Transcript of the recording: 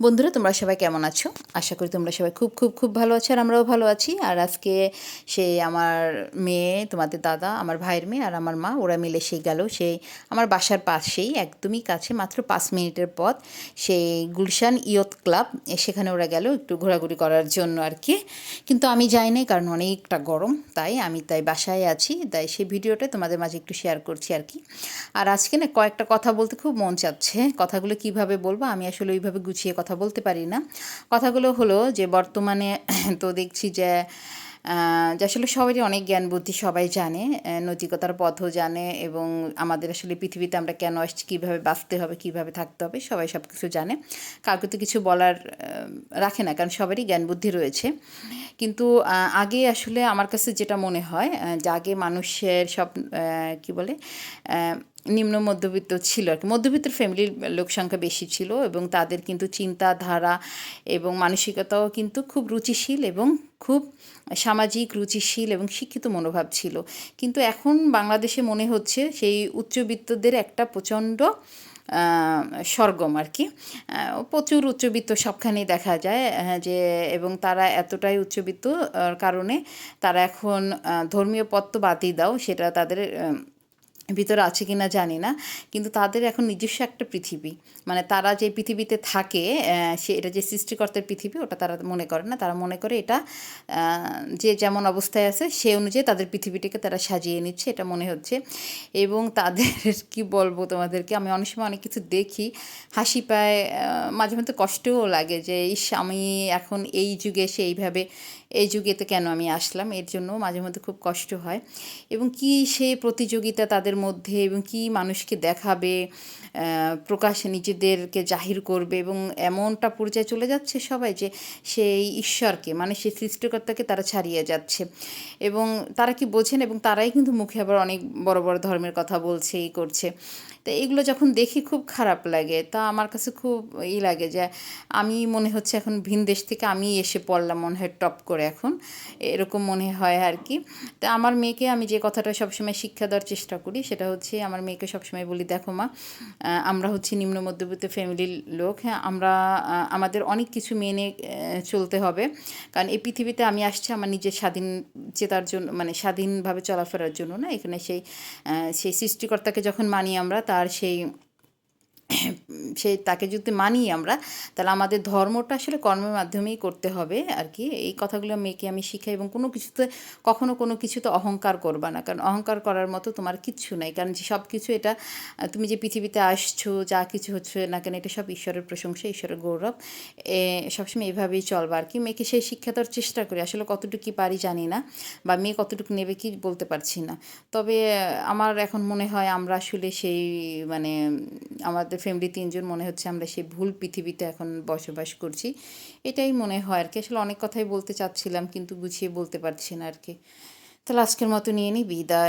বন্ধুরা, তোমরা সবাই কেমন আছো? আশা করি তোমরা সবাই খুব খুব খুব ভালো আছো আর আমরাও ভালো আছি। আর আজকে সেই আমার মেয়ে, তোমাদের দাদা, আমার ভাইয়ের মেয়ে আর আমার মা, ওরা মিলে সেই গেল সেই আমার বাসার পাশেই, একদমই কাছে, মাত্র পাঁচ মিনিটের পথ, সেই গুলশান ইয়ত ক্লাব। সেখানে ওরা গেল একটু ঘোরাঘুরি করার জন্য আর কি। কিন্তু আমি যাই নাই কারণ অনেকটা গরম, তাই আমি তাই বাসায় আছি। তাই সেই ভিডিওটা তোমাদের মাঝে একটু শেয়ার করছি আর কি। আর আজকে না কয়েকটা কথা বলতে খুব মন চাচ্ছে। কথাগুলো কীভাবে বলব, আমি আসলে ওইভাবে গুছিয়ে কথা বলতে পারি না। কথাগুলো হলো যে, বর্তমানে তো দেখছি যে আসলে সবারই অনেক জ্ঞান বুদ্ধি সবাই জানে নৈতিকতার পথও জানে এবং আমাদের আসলে পৃথিবীতে আমরা কেন আসছি, কীভাবে বাঁচতে হবে, কীভাবে থাকতে হবে, সবাই সব কিছু জানে। কাউকে তো কিছু বলার রাখে না, কারণ সবারই জ্ঞান বুদ্ধি রয়েছে। কিন্তু আগে আসলে আমার কাছে যেটা মনে হয় যে আগে মানুষের সব কি বলে নিম্ন মধ্যবিত্ত ছিল আর কি। মধ্যবিত্তের ফ্যামিলির লোক সংখ্যা বেশি ছিল এবং তাদের কিন্তু চিন্তাধারা এবং মানসিকতাও কিন্তু খুব রুচিশীল এবং খুব সামাজিক রুচিশীল এবং শিক্ষিত মনোভাব ছিল। কিন্তু এখন বাংলাদেশে মনে হচ্ছে সেই উচ্চবিত্তদের একটা প্রচণ্ড সরগম আর কি। প্রচুর উচ্চবিত্ত সবখানেই দেখা যায় যে, এবং তারা এতটাই উচ্চবিত্ত কারণে তারা এখন ধর্মীয় পথ তো বাদই দাও, সেটা তাদের ভিতরে আছে কি না জানি না, কিন্তু তাদের এখন নিজস্ব একটা পৃথিবী। মানে তারা যে পৃথিবীতে থাকে সে এটা যে সৃষ্টিকর্তার পৃথিবী, ওটা তারা মনে করে না। তারা মনে করে এটা যে যেমন অবস্থায় আছে, সে অনুযায়ী তাদের পৃথিবীটাকে তারা সাজিয়ে নিচ্ছে, এটা মনে হচ্ছে। এবং তাদের কি বলব তোমাদেরকে, আমি অনেক সময় অনেক কিছু দেখি, হাসি পায় মাঝে মধ্যে কষ্টও লাগে যে, ইস, আমি এখন এই যুগে এসে এইভাবে, এই যুগেতে কেন আমি আসলাম? এর জন্য মাঝে মধ্যে খুব কষ্ট হয়। এবং কি সেই প্রতিযোগিতা তাদের মধ্যে এবং কি মানুষকে দেখাবে প্রকাশে নিজেদেরকে জাহির করবে এবং এমনটা পর্যায়ে চলে যাচ্ছে সবাই যে সেই ঈশ্বরকে মানে সেই সৃষ্টিকর্তাকে তারা ছাড়িয়ে যাচ্ছে। এবং তারা কি বোঝেন এবং তারাই কিন্তু মুখে আবার অনেক বড় বড় ধর্মের কথা বলছে, এই করছে। তো এগুলো যখন দেখি খুব খারাপ লাগে, তা আমার কাছে খুব ই লাগে যে আমি মনে হচ্ছে এখন ভিন দেশ থেকে আমি এসে পড়লাম মনে হয় টপ করে এখন, এরকম মনে হয় আর কি। তা আমার মেয়েকে আমি যে কথাটা সবসময় শিক্ষা দেওয়ার চেষ্টা করি সেটা হচ্ছে আমার মেয়েকে সবসময় বলি, দেখো মা আমরা হচ্ছে নিম্ন মধ্যবিত্ত ফ্যামিলির লোক হ্যাঁ আমরা আমাদের অনেক কিছু মেনে চলতে হবে। কারণ এই পৃথিবীতে আমি আসছি আমার নিজের স্বাধীন চেতার জন্য মানে স্বাধীনভাবে চলাফেরার জন্য না? এখানে সেই সেই সৃষ্টিকর্তাকে যখন মানি আমরা, তার সেই সেই তাকে যদি মানি আমরা, তাহলে আমাদের ধর্মটা আসলে কর্মের মাধ্যমেই করতে হবে আর কি। এই কথাগুলো মেয়েকে আমি শিখাই এবং কোনো কিছুতে, কখনো কোনো কিছুতে অহংকার করবা না। কারণ অহংকার করার মতো তোমার কিচ্ছু নাই। কারণ যে সব কিছু এটা, তুমি যে পৃথিবীতে আসছো, যা কিছু হচ্ছে না কেন, এটা সব ঈশ্বরের প্রশংসা, ঈশ্বরের গৌরব। এ, সবসময় এভাবেই চলবা আর কি। মেয়েকে সেই শিক্ষা দেওয়ার চেষ্টা করি। আসলে কতটুকু কি পারি জানি না বা মেয়ে কতটুকু নেবে কি বলতে পারছি না। তবে আমার এখন মনে হয় আমরা আসলে সেই মানে আমাদের ফ্যামিলি তিনজন মনে হচ্ছে আমরা সেই ভুল পৃথিবীতে এখন বসবাস করছি। এটাই মনে হয় আর কি। আসলে অনেক কথাই বলতে চাচ্ছিলাম, কিন্তু গুছিয়ে বলতে পারছি না আর কি। তাহলে আজকের মতো নিয়ে নিই। বিদায়।